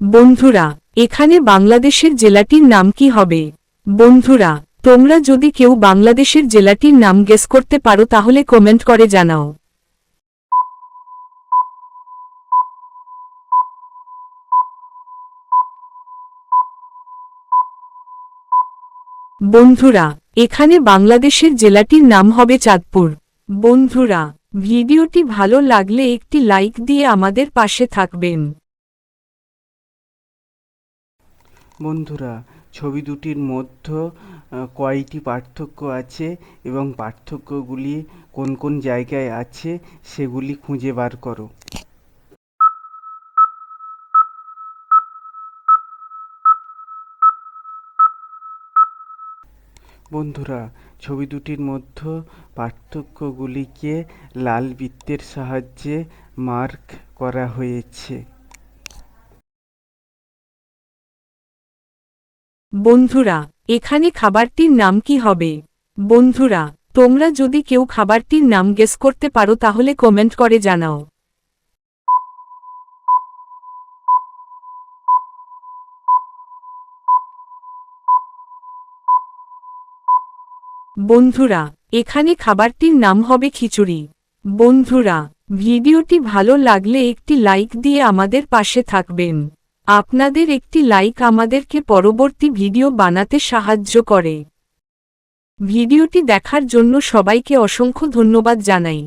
বন্ধুরা, এখানে বাংলাদেশের জেলাটির নাম কি হবে? বন্ধুরা, তোমরা যদি কেউ বাংলাদেশের জেলাটির নাম গেস করতে পারো তাহলে কমেন্ট করে জানাও। বন্ধুরা, এখানে বাংলাদেশের জেলাটির নাম হবে চাঁদপুর। বন্ধুরা, ভিডিওটি ভালো লাগলে একটি লাইক দিয়ে আমাদের পাশে থাকবেন। বন্ধুরা, ছবি দুটির মধ্যে কয়টি পার্থক্য আছে এবং পার্থক্যগুলি কোন কোন জায়গায় আছে সেগুলি খুঁজে বার করো। বন্ধুরা, ছবি দুটির মধ্যে পার্থক্যগুলিকে লাল বৃত্তের সাহায্যে মার্ক করা হয়েছে। বন্ধুরা, এখানে খাবারটির নাম কি হবে? বন্ধুরা, তোমরা যদি কেউ খাবারটির নাম গেস করতে পারো তাহলে কমেন্ট করে জানাও। বন্ধুরা, এখানে খাবারটির নাম হবে খিচুড়ি। বন্ধুরা, ভিডিওটি ভালো লাগলে একটি লাইক দিয়ে আমাদের পাশে থাকবেন। আপনাদের একটি লাইক আমাদেরকে পরবর্তী ভিডিও বানাতে সাহায্য করে। ভিডিওটি দেখার জন্য সবাইকে অসংখ্য ধন্যবাদ জানাই।